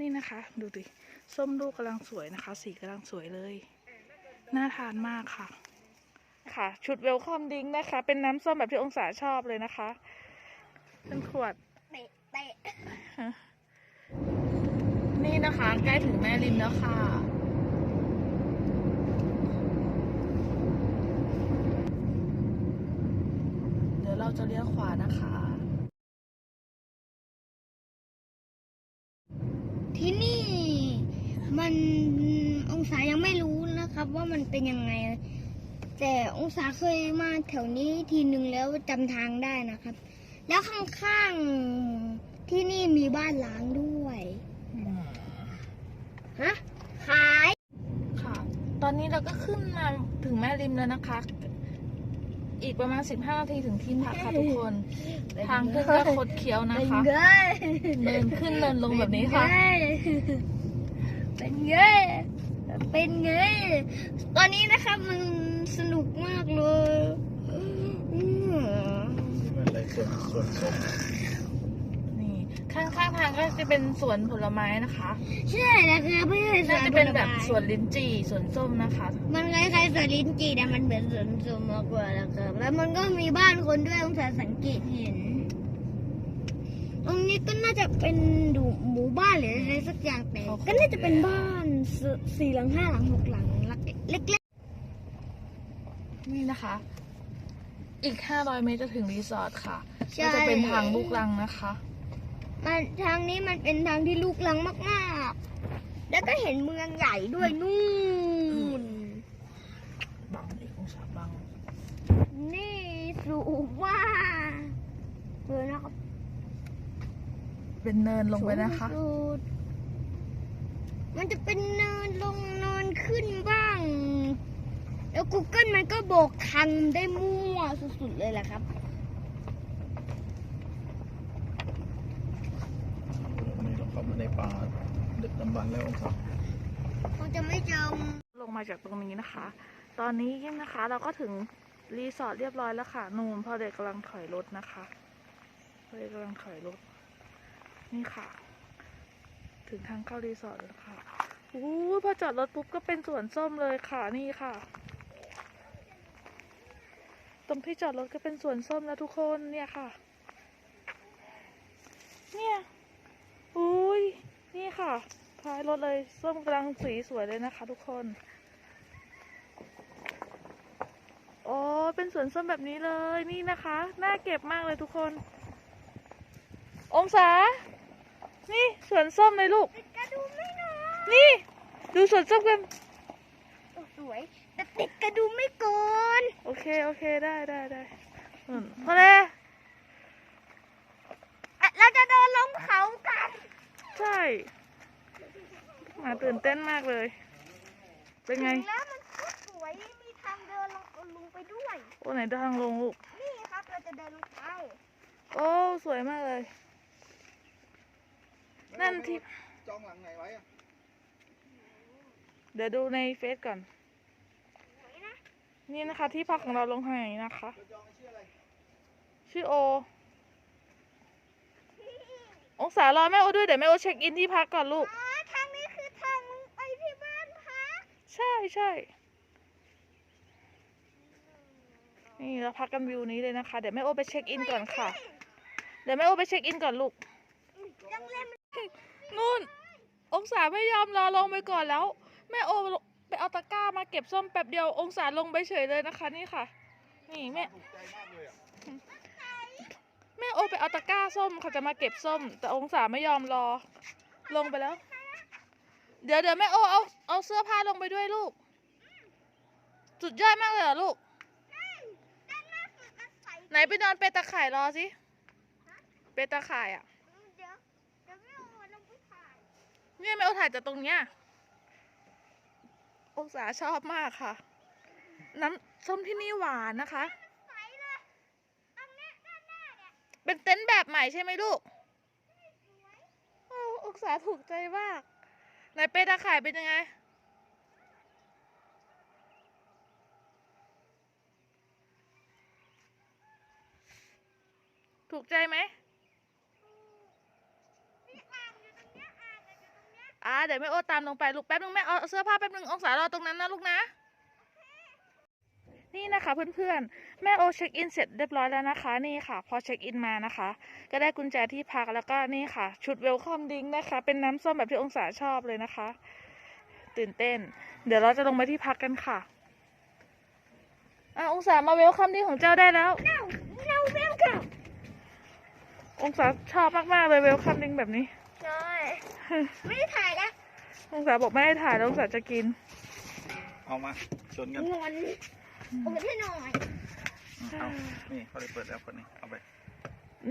นี่นะคะ ดูดิส้มลูกกำลังสวยนะคะ สีกำลังสวยเลยน่าทานมากค่ะ ค่ะ ชุดเวลคอมดิ้งนะคะ เป็นน้ำส้มแบบที่องศาชอบเลยนะคะ เป็นขวดเตะเตะนี่นะคะ ใกล้ถึงแม่ริมแล้วค่ะ เดี๋ยวเราจะเลี้ยวขวานะคะ ที่นี่ มันองศายังไม่รู้นะครับ ว่ามันเป็นยังไง แต่องศาเคยมาแถวนี้ทีหนึ่งแล้วจำทางได้นะครับ แล้วข้างๆที่นี่มีบ้านล้างด้วยฮะขายค่ะ ตอนนี้เราก็ขึ้นมาถึงแม่ริมแล้วนะคะ อีกประมาณ 15 นาทีถึงที่พักค่ะทุกคน ทางขึ้นก็คดเคี้ยวนะคะเป็นไงเดินขึ้นเดินลงแบบนี้ค่ะ เป็นไงเป็นไงตอนนี้นะครับมันสนุกมากเลยอืมมันอะไรส่วนส่วนส้มนี่ข้างๆทางก็จะเป็นสวนผลไม้นะคะ ใช่นะครับไม่ใช่สวน่านจะเป็นแบบผลไม้สวนลิ้นจี่สวนส้มนะคะมันคล้ายๆสวนลิ้นจี่แต่มันเหมือนสวนส้มมากกว่าแล้วครับแล้วมันก็มีบ้านคนด้วยองศาสังเกตเห็น ตรงนี้ก็น่าจะเป็นดูหมู่บ้านหรืออะไร สักอย่างแต่โอเคก็น่าจะเป็นบ้านสสี่หลังห้าหลังหกหลังเล็กนี่นะคะ อีก500เมตรจะถึงรีสอร์ทค่ะๆก็จะเป็นทางลูกรังนะคะมันทางนี้มันเป็นทางที่ลูกลังมากๆ แล้วก็เห็นเมืองใหญ่ด้วยนู่นบังอีกองศาบัง นี่สูงมากเลยนะครับ เป็นเนินลงไปนะคะสูงสุด มันจะเป็นเนินลงเนินขึ้นบ้าง แล้ว Google มันก็บอกทางได้มั่วสุดๆเลยแหละครับนี่เราเข้ามาในป่าดึกดำบรรพ์แล้วครับมันจะไม่เจอลงมาจากตรงนี้นะคะ ตอนนี้นะคะ เราก็ถึงรีสอร์ทเรียบร้อยแล้วค่ะนูนพ่อเด็กกำลังถอยรถนะคะพ่อเด็กกำลังถอยรถ นี่ค่ะ ถึงทางเข้ารีสอร์ทแล้วค่ะ อู้พอจอดรถปุ๊บก็เป็นสวนส้มเลยค่ะนี่ค่ะ ตรงที่จอดรถก็เป็นสวนส้มแล้วทุกคนเนี่ยค่ะ เนี่ยอุ้ยนี่ค่ะท้ายรถเลยส้มกำลังสีสวยเลยนะคะ ทุกคนโอ้เป็นสวนส้มแบบนี้เลยนี่นะคะน่าเก็บมากเลยทุกคน องศา นี่สวนส้มเลยลูกกระดุมไม่ นานี่ ดูสวนส้มกันโอ้สวย แต่ติดกระดุมไม่ก่อนโอเค โอเค ได้ได้ได้อืมพอแล้ว อะเราจะเดินลงเขากัน ใช่หมาตื่นเต้นมากเลย เป็นไงถึแล้วมันก็สวย มีทางเดินลงลงไปด้วย โอ้ไหนทางลงลูก นี่ครับ เราจะเดินลงไป โอ้ สวยมากเลย นั่นที่ จองหลังไหนไว้อะ เดี๋ยวดูในเฟซก่อนสวยนะนี่นะคะ ที่พักของเราลงทางอย่างนี้นะคะจะจองชื่ออะไรชื่อโอ องศารอแม่โอด้วยเดี๋ยวแม่โอเช็คอินที่พักก่อนลูก อ๋อทางนี้คือทางลงไปที่บ้านพักใช่ใช่ นี่เราพักกันวิวนี้เลยนะคะ เดี๋ยวแม่โอไปเช็คอินก่อนค่ะ เดี๋ยวแม่โอไปเช็คอินก่อนลูก ยังเล่นนู่น องศาไม่ยอมรอลงไปก่อนแล้ว แม่โอไปเอาตะกร้ามาเก็บส้มแป๊บเดียวองศาลงไปเฉยเลยนะคะ นี่ค่ะ นี่แม่ ถูกใจมากเลยอะแม่โอไปเอาตะกร้าส้มเขาจะมาเก็บส้ม แต่องศาไม่ยอมรอ ลงไปแล้ว เดี๋ยวเดี๋ยวแม่โอเอาเอาเสื้อผ้าลงไปด้วยลูก สุดยอดมากเลยเหรอลูกด้านหน้าสุดก็ใสไหนไปนอนเปตะข่ายรอสิเปตะข่ายอะเดี๋ยวเดี๋ยวไม่เอาลงไปถ่ายเนี่ยแม่โอถ่ายจากตรงเนี้ย องศาชอบมากค่ะ น้ำส้มที่นี่หวานนะคะ เป็นเต็นท์แบบใหม่ใช่ไหมลูกโอ้องศาถูกใจมากไหนเปตะข่ายเป็นยังไงถูกใจไหม มี อ่างอยู่ตรงเนี้ยอ่างอยู่ตรงเนี้ยเดี๋ยวแม่โอตามลงไปลูกแป๊บนึงแม่เอาเสื้อผ้าแป๊บนึงองศารอตรงนั้นนะลูกนะ นี่นะคะเพื่อนๆ แม่โอเช็คอินเสร็จเรียบร้อยแล้วนะคะ นี่ค่ะ พอเช็คอินมานะคะ ก็ได้กุญแจที่พักแล้วก็นี่ค่ะ ชุดเวลคอมดิ้งนะคะ เป็นน้ำส้มแบบที่องศาชอบเลยนะคะ ตื่นเต้น เดี๋ยวเราจะลงไปที่พักกันค่ะอะองศามาเวลคอมดิ้งของเจ้าได้แล้วเราเราเวลคัมองศาชอบมากๆเลยเวลคัมดิ้งแบบนี้ ใช่ไม่ได้ถ่ายนะองศาบอกไม่ให้ถ่ายแล้วองศาจะกิน เอามาชนกันงอนเอาไปให้หน่อยเอานี่เขาเลยเปิดแล้วคนนี้เอาไป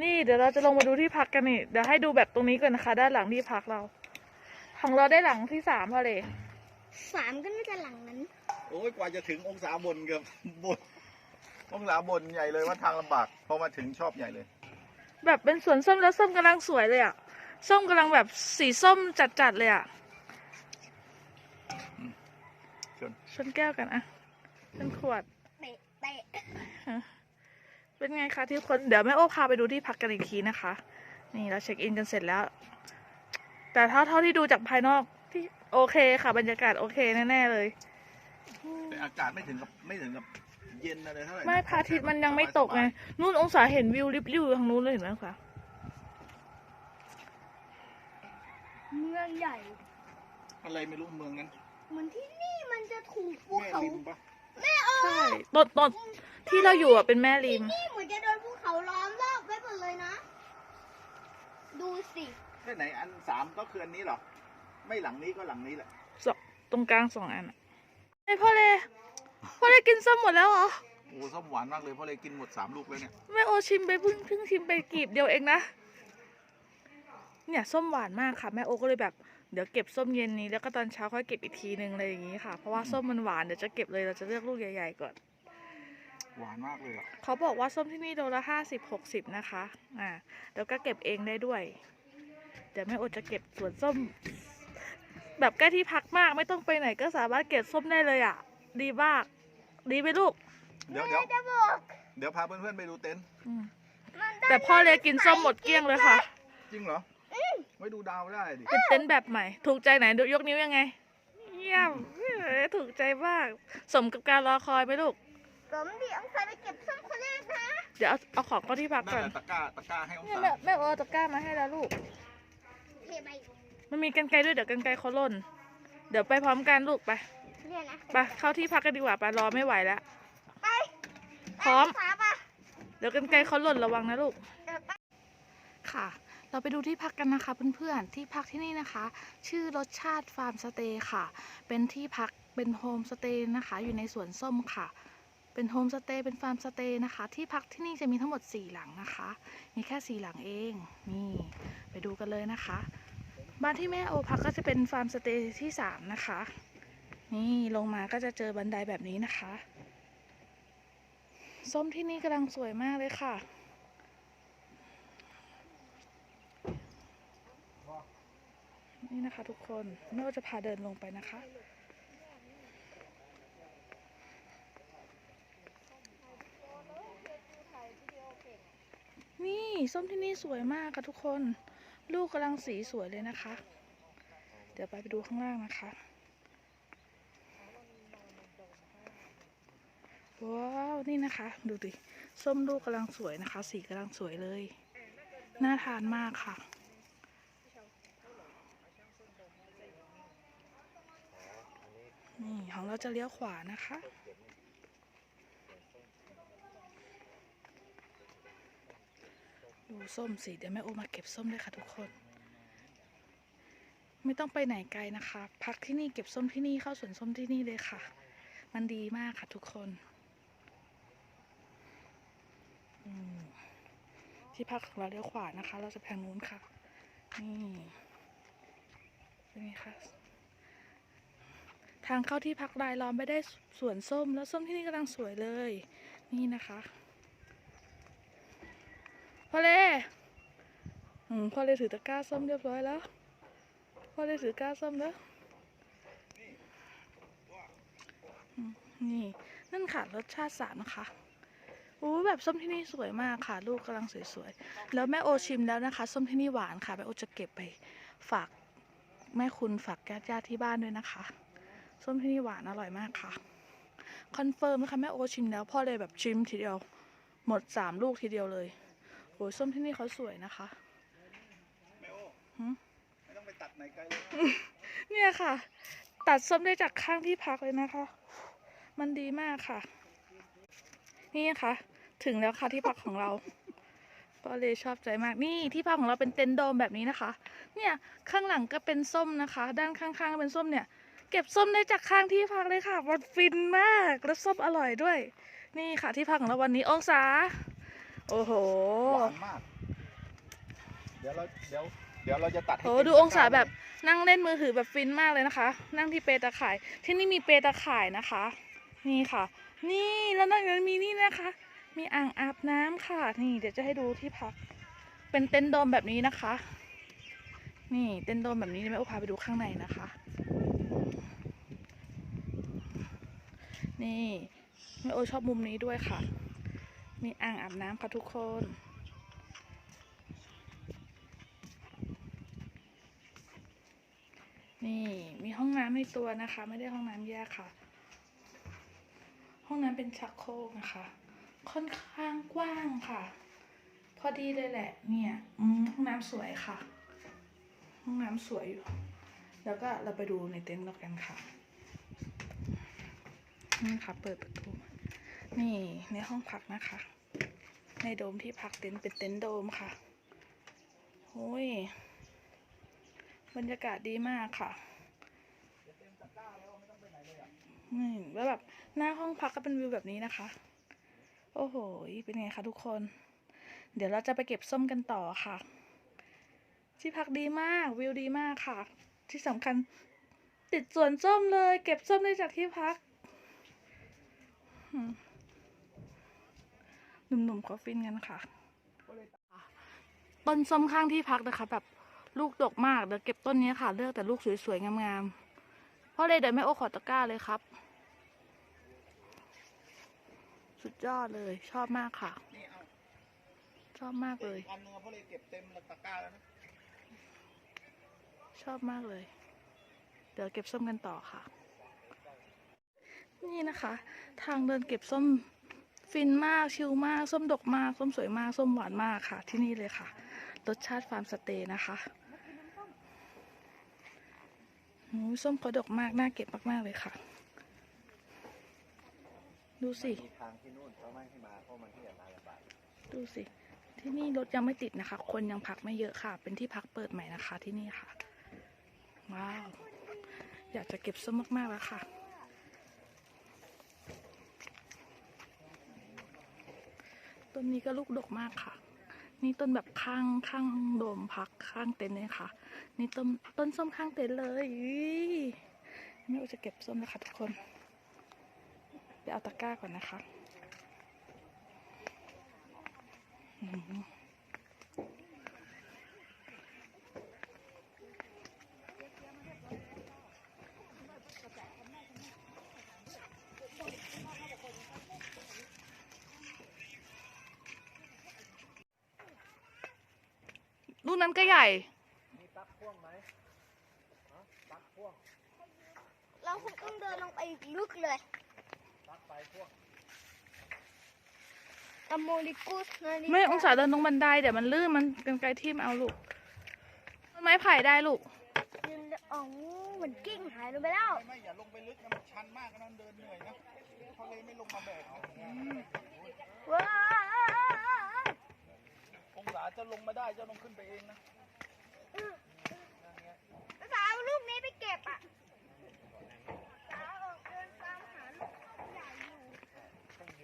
นี่เดี๋ยวเราจะลงมาดูที่พักกันนี่เดี๋ยวให้ดูแบบตรงนี้ก่อนนะคะ ด้านหลังที่พักเรา ของเราได้หลังที่สามพอเลยสามก็น่าจะหลังนั้นโอ้ยกว่าจะถึงองศาบนเกือบบนองศาบนใหญ่เลยว่าทางลำบากพอมาถึงชอบใหญ่เลย แบบเป็นสวนส้มแล้วส้มกำลังสวยเลยอะ ส้มกำลังแบบสีส้มจัดๆเลยอะชนชนแก้วกันอะเป็นขวดเตะเตะเป็นไงคะที่คนเดี๋ยวแม่โอ้พาไปดูที่พักกันอีกทีนะคะ นี่เราเช็คอินกันเสร็จแล้ว แต่เท่าเท่าที่ดูจากภายนอกที่โอเคค่ะ บรรยากาศโอเคแน่ๆเลยแต่อากาศไม่ถึงกับไม่ถึงกับเย็นอะไรเท่าไหร่ไม่พระอาทิตย์มันยังไม่ตกไงนู่นองศาเห็นวิวริบลิ่วทางนู้นเลยเห็นไหมคะ เมืองใหญ่ อะไรไม่รู้เมืองนั้นเหมือนที่นี่มันจะถูกภูแม่เขาริมปะแม่เออใช่ต้นต้นที่เราอยู่อะเป็นแม่ริม นี่เหมือนจะโดนภูเขาล้อมรอบไว้หมดเลยนะ ดูสิแค่ไหนอันสามก็คืออันนี้เหรอ ไม่หลังนี้ก็หลังนี้แหละ สองตรงกลางสองอันอะไอพ่อเลยพ่อเลยกินส้มหมดแล้วเหรอ โอ้ส้มหวานมากเลยเพราะเลยกินหมดสามลูกแล้วเนี่ย แม่โอชิมไปเพิ่งเพิ่งชิมไปกีบเดียวเองนะ เนี่ยส้มหวานมากค่ะแม่โอก็เลยแบบเดี๋ยวเก็บส้มเย็นนี้แล้วก็ตอนเช้าค่อยเก็บอีกทีนึงอะไรอย่างนี้ค่ะ เพราะว่าส้มมันหวานเดี๋ยวจะเก็บเลยเราจะเลือกลูกใหญ่ๆก่อน หวานมากเลยอะเขาบอกว่าส้มที่นี่โลละห้าสิบหกสิบนะคะอ่าแล้วก็เก็บเองได้ด้วย เดี๋ยวแม่โอจะเก็บสวนส้ม แบบใกล้ที่พักมากไม่ต้องไปไหนก็สามารถเก็บส้มได้เลยอะ ดีมาก ดีไหมลูกเดี๋ยวเดี๋ยวจะบอกเดี๋ยวพาเพื่อนๆไปดูเต็นท์อืมมันได้แต่พ่อเลยกินส้มหมดเกลี้ยงเลยค่ะ จริงเหรอ ไว้ดูดาวได้ดิเป็นเต็นท์แบบใหม่ ถูกใจไหนดูยกนิ้วยังไง เยี่ยมเอ้ยถูกใจมาก สมกับการรอคอยไหมลูกสมดีองศาไปเก็บส้มคนแรกนะเดี๋ยวเอาเอาของเข้าที่พักนั่ก่นอนแหละตะกร้าตะกร้าให้องเนี่ยศาแม่แม่โอเอาตะกร้ามาให้แล้วลูก เทไปมันมีกันไกลด้วยเดี๋ยวกันไกลเขาหล่น เดี๋ยวไปพร้อมกันลูกไป เนี่ยนะไปเข้าที่พักกันดีกว่าไปรอไม่ไหวแล้ว ไปพร้อม ไปขาปะเดี๋ยวกันไกลเขาหล่นระวังนะลูก เดี๋ยวไป ค่ะ เราไปดูที่พักกันนะคะเพื่อนๆ ที่พักที่นี่นะคะ ชื่อรสชาติฟาร์มสเตย์ค่ะ เป็นที่พักเป็นโฮมสเตย์นะคะ อยู่ในสวนส้มค่ะ เป็นโฮมสเตย์เป็นฟาร์มสเตย์นะคะ ที่พักที่นี่จะมีทั้งหมด 4 หลังนะคะ มีแค่ 4 หลังเอง นี่ไปดูกันเลยนะคะ บ้านที่แม่โอพักก็จะเป็นฟาร์มสเตย์ที่ 3 นะคะ นี่ลงมาก็จะเจอบันไดแบบนี้นะคะ ส้มที่นี่กำลังสวยมากเลยค่ะ นี่นะคะทุกคนแม่ว่าจะพาเดินลงไปนะคะ นี่ส้มที่นี่สวยมากค่ะทุกคน ลูกกำลังสีสวยเลยนะคะ เดี๋ยวไปไปดูข้างล่างนะคะ ว้าว นี่นะคะ ดูดิ ส้มลูกกำลังสวยนะคะ สีกำลังสวยเลย น่าทานมากค่ะ นี่ของเราจะเลี้ยวขวานะคะ ดูส้มสิเดี๋ยวแม่โอมาเก็บส้มเลยค่ะทุกคน ไม่ต้องไปไหนไกลนะคะ พักที่นี่เก็บส้มที่นี่เข้าสวนส้มที่นี่เลยค่ะ มันดีมากค่ะทุกคนที่พักของเราเลี้ยวขวานะคะ เราจะแพงนู้นค่ะ นี่เป็นไงคะ ทางเข้าที่พักรายล้อมไปได้สวนส้ม แล้วส้มที่นี่กำลังสวยเลย นี่นะคะพ่อเล่พ่อเล่ถือตะกร้าส้มเรียบร้อยแล้วพ่อเล่ถือกร้าส้มแล้วนี่นั่นค่ะรสชาติสามนะคะอู้แบบส้มที่นี่สวยมากค่ะ ลูกกำลังสวยๆ แล้วแม่โอชิมแล้วนะคะ ส้มที่นี่หวานค่ะแม่โอจะเก็บไปฝากแม่คุณฝากญาติญาติๆที่บ้านด้วยนะคะ ส้มที่นี่หวานอร่อยมากค่ะ คอนเฟิร์มนะคะแม่โอชิมแล้วพ่อเลยแบบชิมทีเดียว หมดสามลูกทีเดียวเลยโอ้ยส้มที่นี่เขาสวยนะคะไม่โอ้หืมไม่ต้องไปตัดไหนไกลเลยเนี่ยค่ะ ตัดส้มได้จากข้างที่พักเลยนะคะ มันดีมากค่ะ นี่ค่ะ ถึงแล้วค่ะที่พักของเราก็เลยชอบใจมากนี่ที่พักของเราเป็นเต็นท์โดมแบบนี้นะคะ เนี่ยข้างหลังก็เป็นส้มนะคะ ด้านข้างๆก็เป็นส้มเนี่ย เก็บส้มได้จากข้างที่พักเลยค่ะมันฟินมากแล้วส้มอร่อยด้วย นี่ค่ะที่พักของเราวันนี้องศา โอ้โหหวานมาก เดี๋ยวเราเดี๋ยวเดี๋ยวเราจะตัดให้โอ้เต็มดูองศาตะกร้แบบนั่งเล่นมือถือแบบฟินมากเลยนะคะ นั่งที่เปตะข่าย ที่นี่มีเปตะข่ายนะคะ นี่ค่ะ นี่แล้วนอกจากนั้นมีนี่นะคะ มีอ่างอาบน้ำค่ะ นี่เดี๋ยวจะให้ดูที่พัก เป็นเต็นท์โดมแบบนี้นะคะ นี่เต็นท์โดมแบบนี้แม่อุพาไปดูข้างในนะคะ นี่แม่โอชอบมุมนี้ด้วยค่ะ มีอ่างอาบน้ำค่ะทุกคนนี่มีห้องน้ำในตัวนะคะ ไม่ได้ห้องน้ำแยกค่ะ ห้องน้ำเป็นชักโครกนะคะ ค่อนข้างกว้างค่ะ พอดีเลยแหละ เนี่ยห้องน้ำสวยค่ะ ห้องน้ำสวยอยู่ แล้วก็เราไปดูในเต็นท์เรากันค่ะนี่ค่ะเปิดประตูนี่ในห้องพักนะคะ ในโดมที่พักเต็นท์เป็นเต็นท์โดมค่ะโอ้ยบรรยากาศดีมากค่ะนี่แล้วแบบหน้าห้องพักก็เป็นวิวแบบนี้นะคะ โอ้โห เป็นไงคะทุกคน เดี๋ยวเราจะไปเก็บส้มกันต่อค่ะ ที่พักดีมากวิวดีมากค่ะ ที่สำคัญ ติดสวนส้มเลย เก็บส้มได้จากที่พักหนุ่มๆเขาฟินกันค่ะ ต้นส้มข้างที่พักนะคะ แบบลูกดกมาก เดี๋ยวเก็บต้นนี้ค่ะ เลือกแต่ลูกสวยๆ งามๆ เพราะเลยเดี๋ยวแม่โอขอตะกร้าเลยครับ สุดยอดเลย ชอบมากค่ะ ชอบมากเลยอันนึงอเพราะเลยเก็บเต็มตะกร้าแล้วนะ อบมากเลย เดี๋ยวเก็บส้มกันต่อค่ะ นี่นะคะ ทางเดินเก็บส้มฟินมากชิลมาก ส้มดกมาก ส้มสวยมาก ส้มหวานมากค่ะ ที่นี่เลยค่ะ รสชาติฟาร์มสเตย์นะคะโอ้ยส้มเขาดกมาก น่าเก็บมาก ๆ เลยค่ะ ดูสิ ทางที่นู่นเขาไม่ให้มาเพราะมันที่อยากมาลำบากดูสิ ที่นี่รถยังไม่ติดนะคะ คนยังพักไม่เยอะค่ะ เป็นที่พักเปิดใหม่นะคะที่นี่ค่ะ ว้าว อยากจะเก็บส้มมากๆแล้วค่ะ ต้นนี้ก็ลูกดกมากค่ะ นี่ต้นแบบข้างข้างโดมพักข้างเต็นท์เลยค่ะ นี่ต้นต้นส้มข้างเต็นท์เลยอุ๊ยนี่เราจะเก็บส้มนะคะทุกคนไปเอาตะกร้าก่อนนะคะ อืม กนั้นก็ใหญ่ มีปลั๊กพ่วงไหมฮะปลั๊กพ่วงเราคงต้องเดินลงไปอีกลึกเลยปลั๊กไฟพ่วงอโมริกุสนะนี่ไม่องศาเดินตรงบันไดเดี๋ยวมันลื่นมันกันไกลที่มเอาลูกต้นไม้ไผ่ได้ลูกอ๋อเหมือนกิ้งหายลงไปแล้วไม่ไม่อย่าลงไปลึกนะมันชันมากนะมันเดินเหนื่อยนะเพราะเลยไม่ลงมาแบกนะว้า องศาจะลงมาได้จะลงขึ้นไปเองนะสาวลูกนี้ไปเก็บอะสาวออกเดินตามหาลูกใหญ่อยู่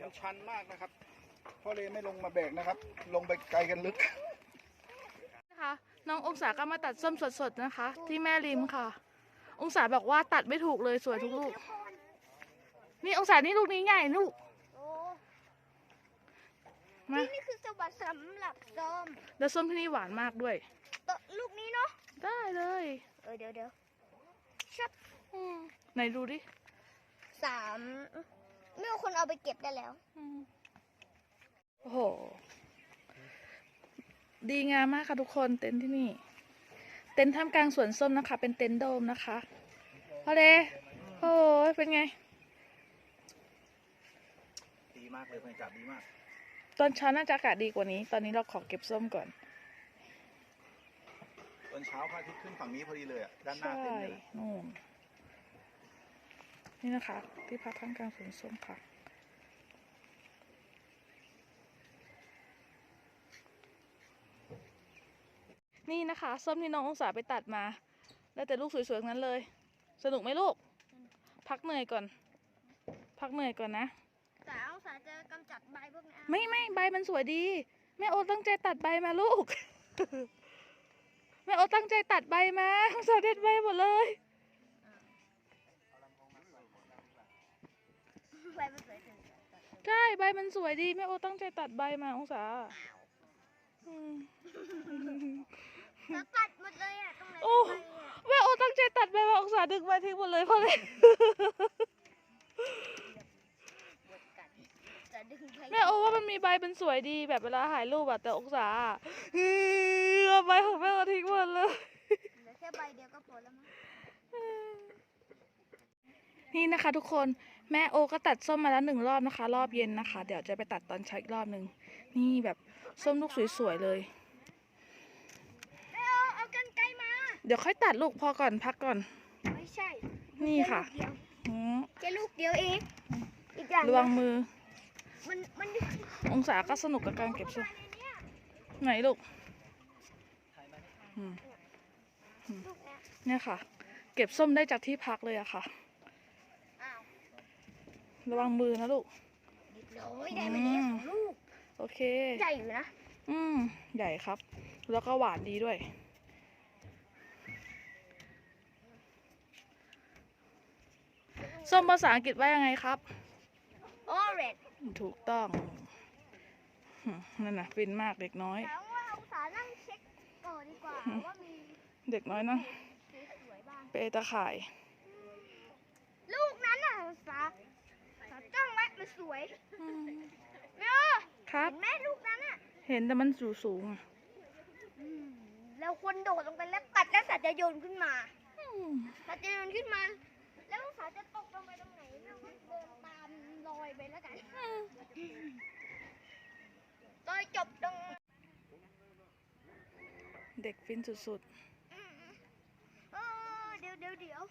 มันชันมากนะครับเพราะเลยไม่ลงมาแบกนะครับ ลงไปไกลกันลึกนะคะน้ององศาก็มาตัดส้มสดๆนะคะ ที่แม่ริมค่ะ องศาบอกว่าตัดไม่ถูกเลยสวยทุกลูก นี่องศานี่ลูกนี้ใหญ่ลูกมา สวัสดิ์สำหรับส้มแล้วส้มที่นี่หวานมากด้วยตวลูกนี้เนาะได้เลย เออเดี๋ยวเดี๋ยวชับอืมไหนดูดิสามไม่เอาคนเอาไปเก็บได้แล้วอืมโอ้โห ดีงามมากค่ะทุกคนเต็นท์ที่นี่ เต็นท์ท่ามกลางสวนส้มนะคะ เป็นเต็นท์โดมนะคะพอเลโอ้ยเป็นไง ดีมากเลยบรรยากาศดีมาก ตอนเช้าน่าจะอากาศดีกว่านี้ ตอนนี้เราขอเก็บส้มก่อน ตอนเช้าพระอาทิตย์ขึ้นฝั่งนี้พอดีเลยอะ ด้านหน้าใช่เต็นท์เลยนะนู่น นี่นะคะ ที่พักท่ามกลางสวนส้มค่ะ นี่นะคะ ส้มที่น้ององศาไปตัดมา ได้แต่ลูกสวยๆทั้งนั้นเลย สนุกไหมลูก พักเหนื่อยก่อน พักเหนื่อยก่อนนะ แต่องศาจะกำจัดใบพวกนี้ไม่ไม่ใบมันสวยดี แม่โอตั้งใจตัดใบมาลูก แม่โอตั้งใจตัดใบมาองศาเด็ดใบหมดเลยใบมันสวยจังใช่ใบมันสวยดีแม่โอตั้งใจตัดใบมาองศาอืมแล้วตัดหมดเลยอะตรงไหนโอ้เป็นใบอะแม่โอตั้งใจตัดใบมาองศาดึงใบทิ้งหมดเลยเพราะเลยบดกัดจะ ดึงใบแม่โอว่ามันมีใบมันสวยดีแบบเวลาถ่ายรูปอะแต่องศาอะเออเอาใบของแม่โอทิ้งหมดเลยเหลือแค่ใบเดียวก็พอแล้วมั้งนี่นะคะ ทุกคนแม่โอก็ตัดส้มมาแล้วหนึ่งรอบนะคะ รอบเย็นนะคะ เดี๋ยวจะไปตัดตอนเช้าอีกรอบหนึ่งนี่แบบส้มลูกสวยๆเลย แม่เอาเอากันไกลมา เดี๋ยวค่อยตัดลูกพอก่อนพักก่อน ไม่ใช่นี่ค่ะแลูกเดียวอืมแค่ลูกเดียวเอง อีกอย่างระวังมือ มันมันองศาก็สนุกกับการเก็บส้มในเนี้ยไหนลูกอืมลูกเนี้ยเนี่ยค่ะ เก็บส้มได้จากที่พักเลยอะค่ะอ้าวระวังมือนะลูกเรียบร้อยได้มาเนี้ยสองลูก โอเค ใหญ่อยู่นะ อืม ใหญ่ครับ แล้วก็หวานดีด้วยส้มภาษาอังกฤษว่ายังไงครับ orange ถูกต้องหึนั่นน่ะฟินมากเด็กน้อย แล้วว่าอุตสาห์นั่งเช็คก่อนดีกว่าว่ามีเด็กน้อยนะสวยๆบ้างเปตะข่าย ลูกนั้นน่ะอุตสาห์อุตสาห์จ้องไว้มันสวยอืมแม่อ้อครับเห็นแม่ลูกนั้นอะ เห็นแต่มันสูงสูงๆอะอืมเราควรโดดลงไปแล้วกัดแล้วสัตว์จะโยนขึ้นมาอืมสัตว์จะโยนขึ้นมา แล้วอุตสาห์จะตกลงไปตรงไหนเราก็เดินตามรอยไปแล้วกันรอยจบตรงเด็กฟินสุดอืมเออเดี๋ยวเดี๋ยวเดี๋ยว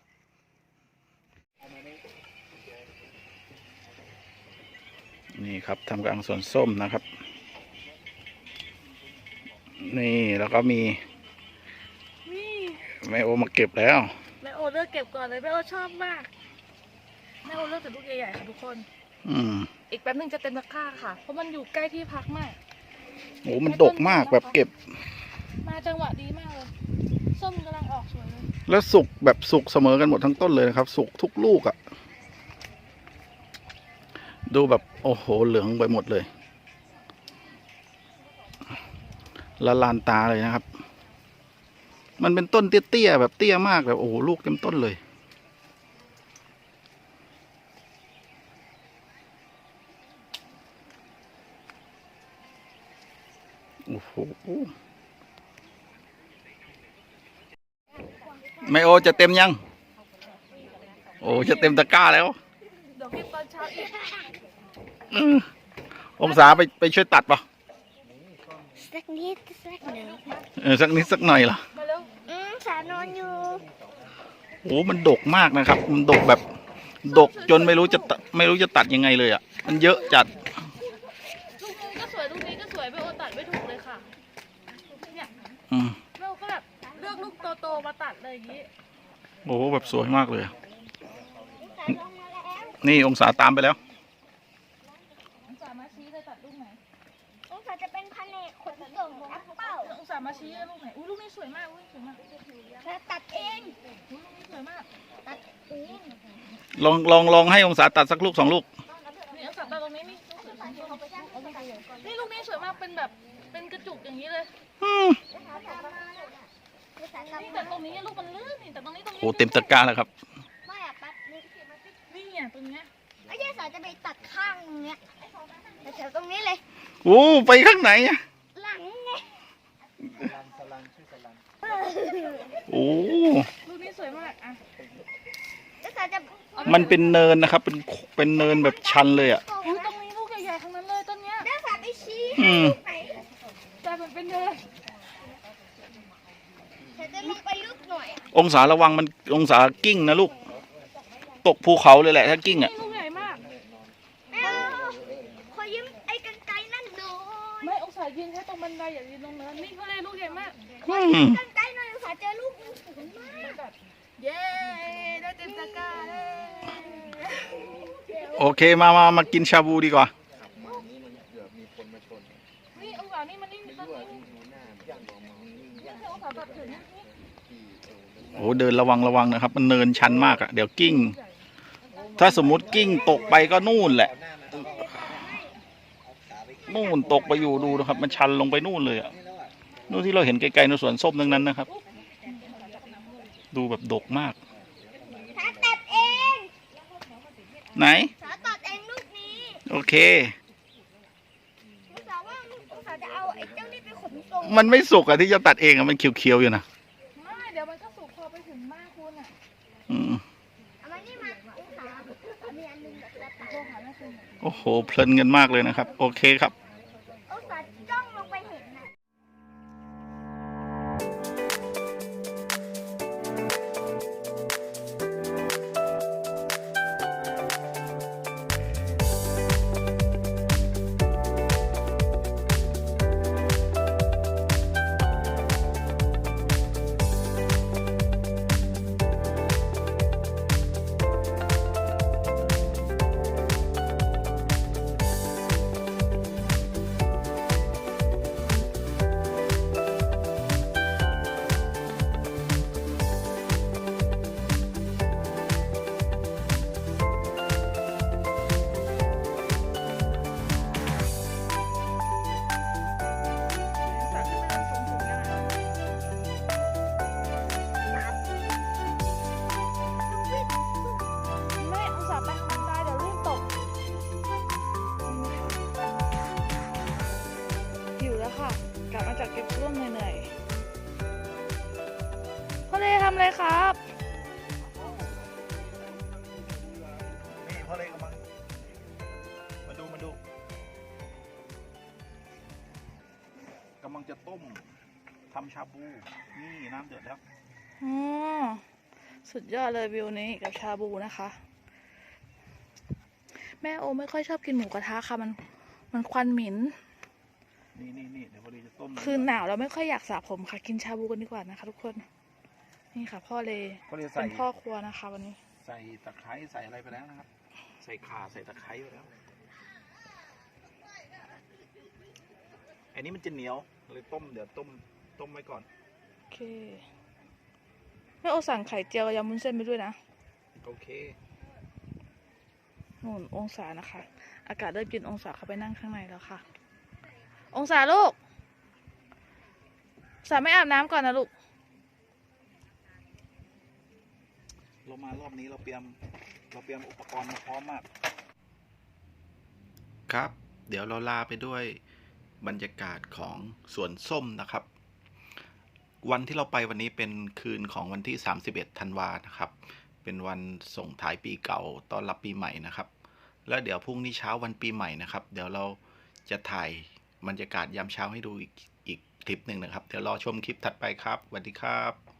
นี่ครับทำกลางสวนส้มนะครับ นี่แล้วก็มีๆนี่แม่โอมาเก็บแล้วแม่โอเลือกเก็บก่อนเลยแม่โอชอบมากแม่โอเลือกแต่ลูกใหญ่ๆค่ะทุกคน อืมอีกแป๊บนึงจะเต็มตะกร้าค่ะ เพราะมันอยู่ใกล้ที่พักมากโอ้มันดกมากแบบเก็บ มาจังหวะดีมากเลยส้มกำลังออกสวยเลยแล้วสุกแบบสุกเสมอกันหมดทั้งต้นเลยนะครับ สุกทุกลูกอะ่ะ ดูแบบโอ้โหเหลืองไปหมดเลยละลานตาเลยนะครับ มันเป็นต้นเตี้ยๆแบบเตี้ยมากแบบโอ้โหลูกเต็มต้นเลย อ้โหไม่โอจะเต็มยัง โอ้จะเต็มตะกร้าแล้วเดี๋ยวเก็บตอนเช้าอีกอื้อองศาไปไปช่วยตัดปะสักนิดสักหนึ่งเออสักนิดสักหน่อยล่ะมาเร็วอืมสานอนอยู่โอ้มันดกมากนะครับ มันดกแบบ ดกจนไม่รู้จะตัดไม่รู้จะตัดยังไงเลยอะ มันเยอะจัด ลูกนี้ก็สวย ลูกนี้ก็สวยแม่โอตัดไม่ถูกเลยค่ะ เนี่ย อืม แม่โอก็แบบเลือกลูก โตๆมาตัดเลยอย่างนี้โอ้แบบสวยมากเลยอะสาลงมาแล้วนี่องศาตามไปแล้ว องศามาชี้เลยตัดลูกไหนองศาจะเป็นแผนกขนส่งแอปเปิลองศามาชี้เลยลูกไหนอุ้ยลูกนี้สวยมากอุ้ยสวยมากเธอตัดเองอุ้ยลูกนี้สวยมาก ตัดเอง ลองลองลองให้องศาตัดสักลูกสองลูก นี่องศาตัดตรงนี้นี่นี่ลูกนี้สวยมาก เป็นแบบ เป็นกระจุกอย่างนี้เลย อืม นี่แต่ตรงนี้ลูกมันลื่นนี่แต่ตรงนี้ตรงนี้โอ้เต็มตะกร้าแล้วครับ ไม่อะแป๊บนึงนี่อะตรงเนี้ยไอ้เจ๊สาวจะไปตัดข้างเนี้ยแถวตรงนี้เลย โอ้ไปข้างไหนอะหลังไงโอ้ลูกนี้สวยมากอะแล้วจะจะมันเป็นเนินนะครับ เป็นเป็นเนินแบบชันเลยอะอุ้ยตรงนี้ลูกใหญ่ๆทั้งนั้นเลยต้นเนี้ยแล้วสาไปชี้อืมไหนแต่มันเป็นเนินแต่ จะลงไปลึกหน่อยองศาระวังมันองศากิ้งนะลูก ตกภูเขาเลยแหละถ้ากิ้งอะนี่ลูกใหญ่มาก แม่ขอยืมไอ้กันไกรนั่นหน่อยไม่องศายืนแค่ตรงบันไดอย่ายืนตรงเนินนี่เขาเลยลูกใหญ่มากอืมกันไกรหน่อยสาเจอลูกมันสูงมากเย้ได้เต็มตะกร้าเลยโอเคมามามากินชาบูดีกว่า นี่องศานี่มันนี่ต้นนี้นี่คือองศาแบบถึงนี่ โอ้เดินระวังระวังนะครับ มันเนินชันมากอะเดี๋ยวกิ้ง ถ้าสมมติกิ้งตกไปก็นู่นแหละ นู่นตกไปอยู่ดูนะครับ มันชันลงไปนู่นเลยอะนู่นที่เราเห็นไกลๆในสวนส้มทั้งนั้นนะครับ ดูแบบดกมากสาตัดเองไหนสาตัดเองลูกนี้โอเคสาว่าสาจะเอาไอ้เจ้านี่ไปขนส่งมันไม่สุกอะที่จะตัดเองอะมันเขียวๆอยู่นะ ไม่เดี๋ยวมันก็สุกพอไปถึงมากคุณอะ อืม เอามานี่มาองศามีอันหนึงแบบจะตัด โทรหาแม่คุณ โอ้โหเพลินกันมากเลยนะครับ โอเคครับ ๆพ่อเลทำอะไรครับ นี่พ่อเล็กมามาดูมาดูกำลังจะต้มทำชาบู นี่น้ำเดือดแล้วอ๋อสุดยอดเลยวิวนี้กับชาบูนะคะ แม่โอไม่ค่อยชอบกินหมูกระทะค่ะมันมันควันเหม็นนี่นี่นี่เดี๋ยวพอดีจะต้ม คือหนาวแล้วไม่ค่อยอยากสระผมค่ะ กินชาบูกันดีกว่านะคะทุกคน นี่ค่ะ พ่อเลพ่อเลยใส่ เป็นพ่อครัวนะคะ วันนี้ ใส่ตะไคร้ใส่อะไรไปแล้วนะครับ ใส่ข่าใส่ตะไคร้ไปแล้ว อันนี้มันจะเหนียวเลยต้มเดี๋ยวต้มต้มไว้ก่อนโอเคแม่โอสั่งไข่เจียวกับยำมุ้นเส้นไปด้วยนะโอเคนู่นองศานะคะ อากาศเริ่มเย็นองศาเข้าไปนั่งข้างในแล้วค่ะ องศาลูกสาไม่อาบน้ำก่อนนะลูก เรามารอบนี้เราเตรียมเราเตรียมอุปกรณ์มาพร้อมมาก ครับ เดี๋ยวเราลาไปด้วยบรรยากาศของสวนส้มนะครับ วันที่เราไปวันนี้เป็นคืนของวันที่ 31 ธันวานะครับ เป็นวันส่งท้ายปีเก่าต้อนรับปีใหม่นะครับ แล้วเดี๋ยวพรุ่งนี้เช้าวันปีใหม่นะครับ เดี๋ยวเราจะถ่ายบรรยากาศยามเช้าให้ดูอีกอีกคลิปหนึ่งนะครับ เดี๋ยวรอชมคลิปถัดไปครับสวัสดีครับ